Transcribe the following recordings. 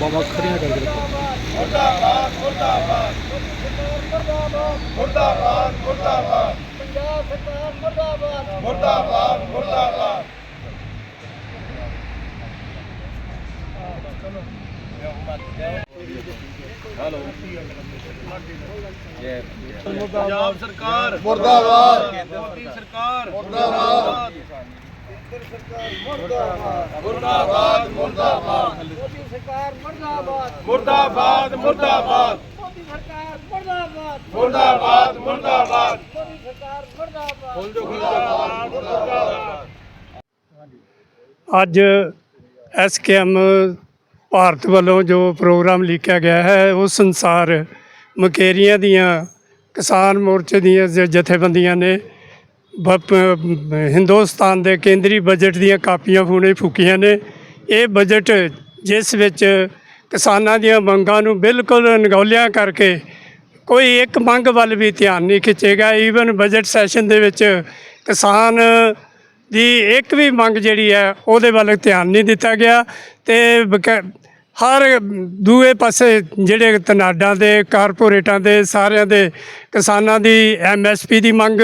ਬਾਬਾ ਖੜੀਆਂ ਕਰਕੇ ਰੱਖੋ। ਮੁਰਦਾਬਾਦ ਮੁਰਦਾਬਾਦ। ਮੁਰਦਾਬਾਦ ਮੁਰਦਾਬਾਦ ਮੁਰਦਾਬਾਦ। ਪੰਜਾਬ ਸਰਕਾਰ ਮੁਰਦਾਬਾਦ। ਮੁਰਦਾਬਾਦ ਮੁਰਦਾਬਾਦ। ਹੈਲੋ। ਜੈ ਪੰਜਾਬ ਸਰਕਾਰ। ਮੁਰਦਾਬਾਦ। ਮੋਦੀ ਸਰਕਾਰ। ਮੁਰਦਾਬਾਦ। ਮੁਰਦਾਬਾਦ ਮੁਰਦਾਬਾਦ। ਮੋਦੀ ਸਰਕਾਰ ਮਰਦਾਬਾਦ, ਮੁਰਦਾਬਾਦ। ਮੁਰਦਾਬਾਦ ਮੋਦੀ ਸਰਕਾਰ ਮਰਦਾਬਾਦ ਮੁਰਦਾਬਾਦ ਮੁਰਦਾਬਾਦ ਮੋਦੀ ਸਰਕਾਰ ਮਰਦਾਬਾਦ ਅੱਜ ਐਸਕੇਐਮ ਭਾਰਤ ਵੱਲੋਂ ਜੋ ਪ੍ਰੋਗਰਾਮ ਲਿਖਿਆ ਗਿਆ ਹੈ ਉਸ ਅਨੁਸਾਰ ਮਕੇਰੀਆਂ ਦੀਆਂ, ਕਿਸਾਨ ਮੋਰਚੇ ਦੀਆਂ ਜਥੇਬੰਦੀਆਂ ਨੇ ਹਿੰਦੁਸਤਾਨ ਦੇ ਕੇਂਦਰੀ ਬਜਟ ਦੀਆਂ ਕਾਪੀਆਂ ਫੂਣੇ ਫੂਕੀਆਂ ਨੇ। ਇਹ ਬਜਟ ਜਿਸ ਵਿੱਚ ਕਿਸਾਨਾਂ ਦੀਆਂ ਮੰਗਾਂ ਨੂੰ ਬਿਲਕੁਲ ਅਣਗੌਲਿਆਂ ਕਰਕੇ ਕੋਈ ਇੱਕ ਮੰਗ ਵੱਲ ਵੀ ਧਿਆਨ ਨਹੀਂ ਖਿੱਚੇਗਾ। ਈਵਨ ਬਜਟ ਸੈਸ਼ਨ ਦੇ ਵਿੱਚ ਕਿਸਾਨ ਦੀ ਇੱਕ ਵੀ ਮੰਗ ਜਿਹੜੀ ਹੈ, ਉਹਦੇ ਵੱਲ ਧਿਆਨ ਨਹੀਂ ਦਿੱਤਾ ਗਿਆ ਤੇ ਬਕਾ- ਹਰ ਦੂਏ ਪਾਸੇ ਜਿਹੜੇ ਤਨਾਡਾਂ ਦੇ, ਕਾਰਪੋਰੇਟਾਂ ਦੇ, ਸਾਰਿਆਂ ਦੇ ਕਿਸਾਨਾਂ ਦੀ ਐਮਐਸਪੀ ਦੀ ਮੰਗ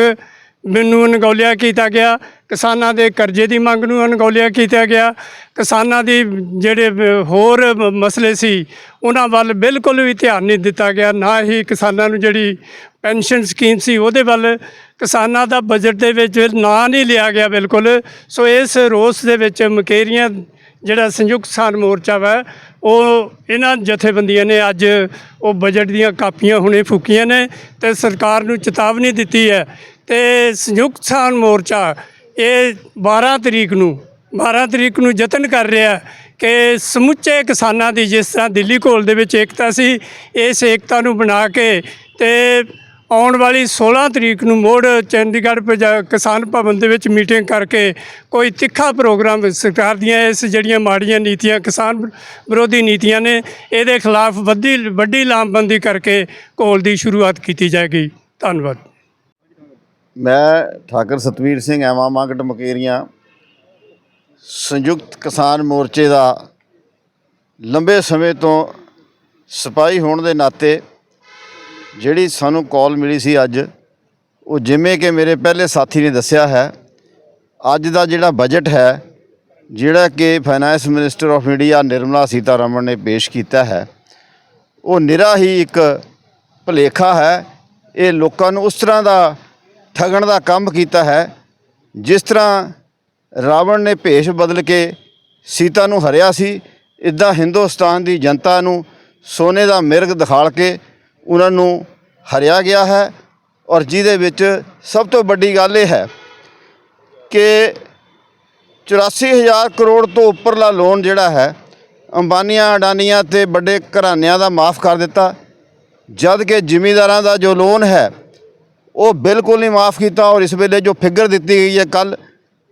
ਮੈਨੂੰ ਅਣਗੌਲਿਆ ਕੀਤਾ ਗਿਆ। ਕਿਸਾਨਾਂ ਦੇ ਕਰਜ਼ੇ ਦੀ ਮੰਗ ਨੂੰ ਅਣਗੌਲਿਆ ਕੀਤਾ ਗਿਆ। ਕਿਸਾਨਾਂ ਦੀ ਜਿਹੜੇ ਹੋਰ ਮ- ਮਸਲੇ ਸੀ, ਉਹਨਾਂ ਵੱਲ ਬਿਲਕੁਲ ਵੀ ਧਿਆਨ ਨਹੀਂ ਦਿੱਤਾ ਗਿਆ। ਨਾ ਹੀ ਕਿਸਾਨਾਂ ਨੂੰ ਜਿਹੜੀ ਪੈਨਸ਼ਨ ਸਕੀਮ ਸੀ, ਉਹਦੇ ਵੱਲ ਕਿਸਾਨਾਂ ਦਾ ਬਜਟ ਦੇ ਵਿੱਚ ਨਾਂ ਨਹੀਂ ਲਿਆ ਗਿਆ ਬਿਲਕੁਲ। ਸੋ ਇਸ ਰੋਸ ਦੇ ਵਿੱਚ ਮਕੇਰੀਆਂ ਜਿਹੜਾ ਸੰਯੁਕਤ ਕਿਸਾਨ ਮੋਰਚਾ ਵਾ, ਉਹ ਇਹਨਾਂ ਜਥੇਬੰਦੀਆਂ ਨੇ ਅੱਜ ਉਹ ਬਜਟ ਦੀਆਂ ਕਾਪੀਆਂ ਹੁਣੇ ਫੂਕੀਆਂ ਨੇ ਤੇ ਸਰਕਾਰ ਨੂੰ ਚੇਤਾਵਨੀ ਦਿੱਤੀ ਹੈ ਤੇ ਸੰਯੁਕਤ ਕਿਸਾਨ ਮੋਰਚਾ ਇਹ 12 ਤਰੀਕ ਨੂੰ 12 ਤਰੀਕ ਨੂੰ ਯਤਨ ਕਰ ਰਿਹਾ ਕਿ ਸਮੁੱਚੇ ਕਿਸਾਨਾਂ ਦੀ ਜਿਸ ਤਰ੍ਹਾਂ ਦਿੱਲੀ ਘੋਲ ਦੇ ਵਿੱਚ ਏਕਤਾ ਸੀ, ਇਸ ਏਕਤਾ ਨੂੰ ਬਣਾ ਕੇ ਤੇ ਆਉਣ ਵਾਲੀ 16 ਤਰੀਕ ਨੂੰ ਮੋੜ ਚੰਡੀਗੜ੍ਹ ਪੰਜਾ- ਕਿਸਾਨ ਭਵਨ ਦੇ ਵਿੱਚ ਮੀਟਿੰਗ ਕਰਕੇ ਕੋਈ ਤਿੱਖਾ ਪ੍ਰੋਗਰਾਮ ਸਰਕਾਰ ਦੀਆਂ ਇਸ ਜਿਹੜੀਆਂ ਮਾੜੀਆਂ ਨੀਤੀਆਂ, ਕਿਸਾਨ ਵਿਰੋਧੀ ਨੀਤੀਆਂ ਨੇ, ਇਹਦੇ ਖਿਲਾਫ ਵੱਡੀ ਵੱਡੀ ਲਾਮਬੰਦੀ ਕਰਕੇ ਘੋਲ ਦੀ ਸ਼ੁਰੂਆਤ ਕੀਤੀ ਜਾਏਗੀ। ਧੰਨਵਾਦ। ਮੈਂ ਠਾਕਰ ਸਤਵੀਰ ਸਿੰਘ, ਐਵਾਂ ਮਾਂਗਟ ਮਕੇਰੀਆਂ, ਸੰਯੁਕਤ ਕਿਸਾਨ ਮੋਰਚੇ ਦਾ ਲੰਬੇ ਸਮੇਂ ਤੋਂ ਸਿਪਾਹੀ ਹੋਣ ਦੇ ਨਾਤੇ ਜਿਹੜੀ ਸਾਨੂੰ ਕਾਲ ਮਿਲੀ ਸੀ ਅੱਜ, ਉਹ ਜਿਵੇਂ ਕਿ ਮੇਰੇ ਪਹਿਲੇ ਸਾਥੀ ਨੇ ਦੱਸਿਆ ਹੈ, ਅੱਜ ਦਾ ਜਿਹੜਾ ਬਜਟ ਹੈ, ਜਿਹੜਾ ਕਿ finance minister of India Nirmala Sitharaman ਨੇ ਪੇਸ਼ ਕੀਤਾ ਹੈ, ਉਹ ਨਿਰਾ ਹੀ ਇੱਕ ਭੁਲੇਖਾ ਹੈ, ਇਹ ਲੋਕਾਂ ਨੂੰ ਉਸ ਤਰ੍ਹਾਂ ਦਾ ਠਗਣ ਦਾ ਕੰਮ ਕੀਤਾ ਹੈ, ਜਿਸ ਤਰ੍ਹਾਂ ਰਾਵਣ ਨੇ ਭੇਸ਼ ਬਦਲ ਕੇ ਸੀਤਾ ਨੂੰ ਹਰਿਆ ਸੀ, ਇਦਾਂ ਹਿੰਦੁਸਤਾਨ ਦੀ ਜਨਤਾ ਨੂੰ ਸੋਨੇ ਦਾ ਮਿਰਗ ਦਿਖਾਲ ਕੇ ਉਹਨਾਂ ਨੂੰ ਹਰਿਆ ਗਿਆ ਹੈ ਔਰ ਜਿਹਦੇ ਵਿੱਚ ਸਭ ਤੋਂ ਵੱਡੀ ਗੱਲ ਇਹ ਹੈ ਕਿ 84000 ਕਰੋੜ ਤੋਂ ਉੱਪਰਲਾ ਲੋਨ ਜਿਹੜਾ ਹੈ, ਅੰਬਾਨੀਆਂ, ਅਡਾਨੀਆਂ ਤੇ ਵੱਡੇ ਘਰਾਨਿਆਂ ਦਾ ਮਾਫ ਕਰ ਦਿੱਤਾ, ਜਦ ਕਿ ਜ਼ਿਮੀਂਦਾਰਾਂ ਦਾ ਜੋ ਲੋਨ ਹੈ ਉਹ ਬਿਲਕੁਲ ਨਹੀਂ ਮਾਫ ਕੀਤਾ ਔਰ ਇਸ ਵੇਲੇ ਜੋ ਫਿਗਰ ਦਿੱਤੀ ਗਈ ਹੈ ਕੱਲ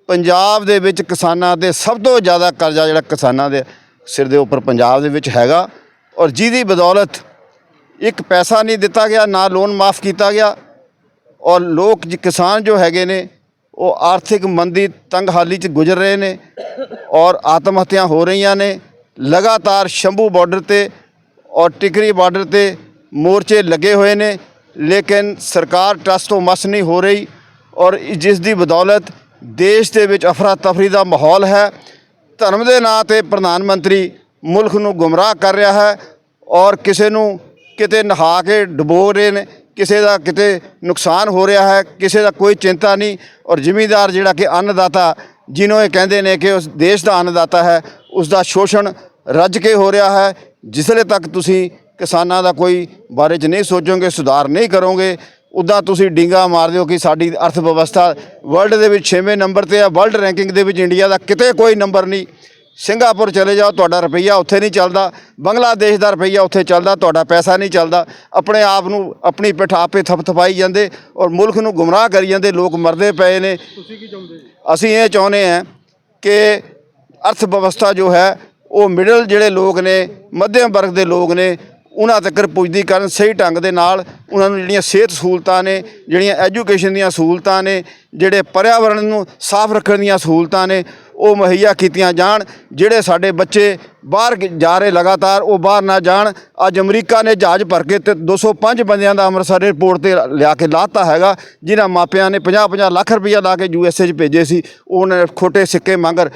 ਪੰਜਾਬ ਦੇ ਵਿੱਚ ਕਿਸਾਨਾਂ ਤੇ ਸਭ ਤੋਂ ਜ਼ਿਆਦਾ ਕਰਜ਼ਾ ਜਿਹੜਾ ਕਿਸਾਨਾਂ ਦੇ ਸਿਰ ਦੇ ਉੱਪਰ ਪੰਜਾਬ ਦੇ ਵਿੱਚ ਹੈਗਾ ਔਰ ਜਿਹਦੀ ਬਦੌਲਤ ਇੱਕ ਪੈਸਾ ਨਹੀਂ ਦਿੱਤਾ ਗਿਆ, ਨਾ ਲੋਨ ਮਾਫ ਕੀਤਾ ਗਿਆ ਔਰ ਲੋਕ ਕਿਸਾਨ ਜੋ ਹੈਗੇ ਨੇ, ਉਹ ਆਰਥਿਕ ਮੰਦੀ ਤੰਗਹਾਲੀ ਚ ਗੁਜ਼ਰ ਰਹੇ ਨੇ ਔਰ ਆਤਮ ਹੱਤਿਆ ਹੋ ਰਹੀਆਂ ਨੇ, ਲਗਾਤਾਰ ਸ਼ੰਭੂ ਬਾਰਡਰ ਤੇ ਔਰ ਟਿਕਰੀ ਬਾਰਡਰ ਤੇ ਮੋਰਚੇ ਲੱਗੇ ਹੋਏ ਨੇ ਲੇਕਿਨ ਸਰਕਾਰ ਟਰਸ ਤੋਂ ਮਸ ਨਹੀਂ ਹੋ ਰਹੀ ਔਰ ਜਿਸ ਦੀ ਬਦੌਲਤ ਦੇਸ਼ ਦੇ ਵਿੱਚ ਅਫਰਾ ਤਫਰੀ ਦਾ ਮਾਹੌਲ ਹੈ, ਧਰਮ ਦੇ ਨਾਂ ਤੇ ਪ੍ਰਧਾਨ ਮੰਤਰੀ ਮੁਲਕ ਨੂੰ ਗੁੰਮਰਾਹ ਕਰ ਰਿਹਾ ਹੈ ਔਰ ਕਿਸੇ ਨੂੰ ਕਿਤੇ ਨਹਾ ਕੇ ਡੁਬੋ ਰਹੇ ਨੇ, ਕਿਸੇ ਦਾ ਕਿਤੇ ਨੁਕਸਾਨ ਹੋ ਰਿਹਾ ਹੈ, ਕਿਸੇ ਦਾ ਕੋਈ ਚਿੰਤਾ ਨਹੀਂ ਔਰ ਜ਼ਿਮੀਂਦਾਰ ਜਿਹੜਾ ਕਿ ਅੰਨਦਾਤਾ ਜਿਹਨੂੰ ਇਹ ਕਹਿੰਦੇ ਨੇ ਕਿ ਉਸ ਦੇਸ਼ ਦਾ ਅੰਨਦਾਤਾ ਹੈ ਉਸ ਦਾ ਸ਼ੋਸ਼ਣ ਰੱਜ ਕੇ ਹੋ ਰਿਹਾ ਹੈ, ਜਿਸਲੇ ਤੱਕ ਤੁਸੀਂ ਕਿਸਾਨਾਂ ਦਾ ਕੋਈ ਬਾਰੇ 'ਚ ਨਹੀਂ ਸੋਚੋਗੇ ਸੁਧਾਰ ਨਹੀਂ ਕਰੋਗੇ ਉੱਦਾਂ ਤੁਸੀਂ ਡਿੰਗਾ ਮਾਰ ਦਿਓ ਕਿ ਸਾਡੀ ਅਰਥ ਵਿਵਸਥਾ ਵਰਲਡ ਦੇ ਵਿੱਚ 6ਵੇਂ ਨੰਬਰ ਤੇ ਆ ਵਰਲਡ ਰੈਂਕਿੰਗ ਦੇ ਵਿੱਚ ਇੰਡੀਆ ਦਾ ਕਿਤੇ ਕੋਈ ਨੰਬਰ ਨਹੀਂ। ਸਿੰਗਾਪੁਰ ਚਲੇ ਜਾਓ ਤੁਹਾਡਾ ਰੁਪਈਆ ਉੱਥੇ ਨਹੀਂ ਚੱਲਦਾ। ਬੰਗਲਾਦੇਸ਼ ਦਾ ਰੁਪਈਆ ਉੱਥੇ ਚੱਲਦਾ ਤੁਹਾਡਾ ਪੈਸਾ ਨਹੀਂ ਚੱਲਦਾ। ਆਪਣੇ ਆਪ ਨੂੰ ਆਪਣੀ ਪਿੱਠ ਆਪੇ ਥਪਥਪਾਈ ਜਾਂਦੇ ਔਰ ਮੁਲਕ ਨੂੰ ਗੁੰਮਰਾਹ ਕਰੀ ਜਾਂਦੇ ਲੋਕ ਮਰਦੇ ਪਏ ਨੇ। ਤੁਸੀਂ ਕੀ ਚਾਹੁੰਦੇ ਅਸੀਂ ਇਹ ਚਾਹੁੰਦੇ ਹਾਂ ਕਿ ਅਰਥ ਵਿਵਸਥਾ ਜੋ ਹੈ ਉਹ ਮਿਡਲ ਜਿਹੜੇ ਲੋਕ ਨੇ ਮੱਧਮ ਵਰਗ ਦੇ ਲੋਕ ਨੇ ਉਹਨਾਂ ਤੱਕ ਪੁੱਜਦੀ ਕਰਨ ਸਹੀ ਢੰਗ ਦੇ ਨਾਲ ਉਹਨਾਂ ਨੂੰ ਜਿਹੜੀਆਂ ਸਿਹਤ ਸਹੂਲਤਾਂ ਨੇ, ਜਿਹੜੀਆਂ ਐਜੂਕੇਸ਼ਨ ਦੀਆਂ ਸਹੂਲਤਾਂ ਨੇ, ਜਿਹੜੇ ਪਰਿਆਵਰਣ ਨੂੰ ਸਾਫ਼ ਰੱਖਣ ਦੀਆਂ ਸਹੂਲਤਾਂ ਨੇ, ਉਹ ਮੁਹੱਈਆ ਕੀਤੀਆਂ ਜਾਣ, ਜਿਹੜੇ ਸਾਡੇ ਬੱਚੇ ਬਾਹਰ ਜਾ ਰਹੇ ਲਗਾਤਾਰ, ਉਹ ਬਾਹਰ ਨਾ ਜਾਣ। ਅੱਜ ਅਮਰੀਕਾ ਨੇ ਜਹਾਜ਼ ਭਰ ਕੇ ਤੇ 205 ਬੰਦਿਆਂ ਦਾ ਅੰਮ੍ਰਿਤਸਰ 에ਅਰਪੋਰਟ ਤੇ ਲਿਆ ਕੇ ਲਾਤਾ ਹੈਗਾ ਜਿਨ੍ਹਾਂ ਮਾਪਿਆਂ ਨੇ 50-50 ਲੱਖ ਰੁਪਈਆ ਲਾ ਕੇ ਯੂਐਸਏ 'ਚ ਭੇਜੇ ਸੀ ਉਹਨਾਂ ਨੇ ਖੋਟੇ ਸਿੱਕੇ ਮੰਗਰ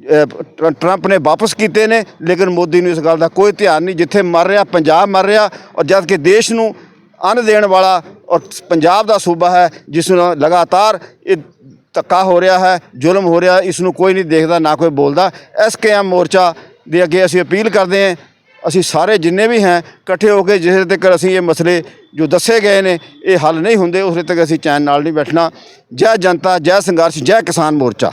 ਟਰੰਪ ਨੇ ਵਾਪਸ ਕੀਤੇ ਨੇ, ਲੇਕਿਨ ਮੋਦੀ ਨੂੰ ਇਸ ਗੱਲ ਦਾ ਕੋਈ ਧਿਆਨ ਨਹੀਂ, ਜਿੱਥੇ ਮਰ ਰਿਹਾ, ਪੰਜਾਬ ਮਰ ਰਿਹਾ, ਔਰ ਜਦ ਕਿ ਦੇਸ਼ ਨੂੰ ਅੰਨ ਦੇਣ ਵਾਲਾ ਔਰ ਪੰਜਾਬ ਦਾ ਸੂਬਾ ਹੈ, ਜਿਸ ਨੂੰ ਲਗਾਤਾਰ ਇਹ ਧੱਕਾ ਹੋ ਰਿਹਾ ਹੈ, ਜ਼ੁਲਮ ਹੋ ਰਿਹਾ, ਇਸ ਨੂੰ ਕੋਈ ਨਹੀਂ ਦੇਖਦਾ, ਨਾ ਕੋਈ ਬੋਲਦਾ। ਐਸਕੇਐਮ ਮੋਰਚਾ ਦੇ ਅੱਗੇ ਅਸੀਂ ਅਪੀਲ ਕਰਦੇ ਹਾਂ, ਅਸੀਂ ਸਾਰੇ ਜਿੰਨੇ ਵੀ ਹੈ, ਇਕੱਠੇ ਹੋ ਕੇ ਜਿਸ ਤੱਕ ਅਸੀਂ ਇਹ ਮਸਲੇ ਜੋ ਦੱਸੇ ਗਏ ਨੇ, ਇਹ ਹੱਲ ਨਹੀਂ ਹੁੰਦੇ ਉਸੇ ਤੱਕ ਅਸੀਂ ਚੈਨ ਨਾਲ ਨਹੀਂ ਬੈਠਣਾ। ਜੈ ਜਨਤਾ, ਜੈ ਸੰਘਰਸ਼, ਜੈ ਕਿਸਾਨ ਮੋਰਚਾ।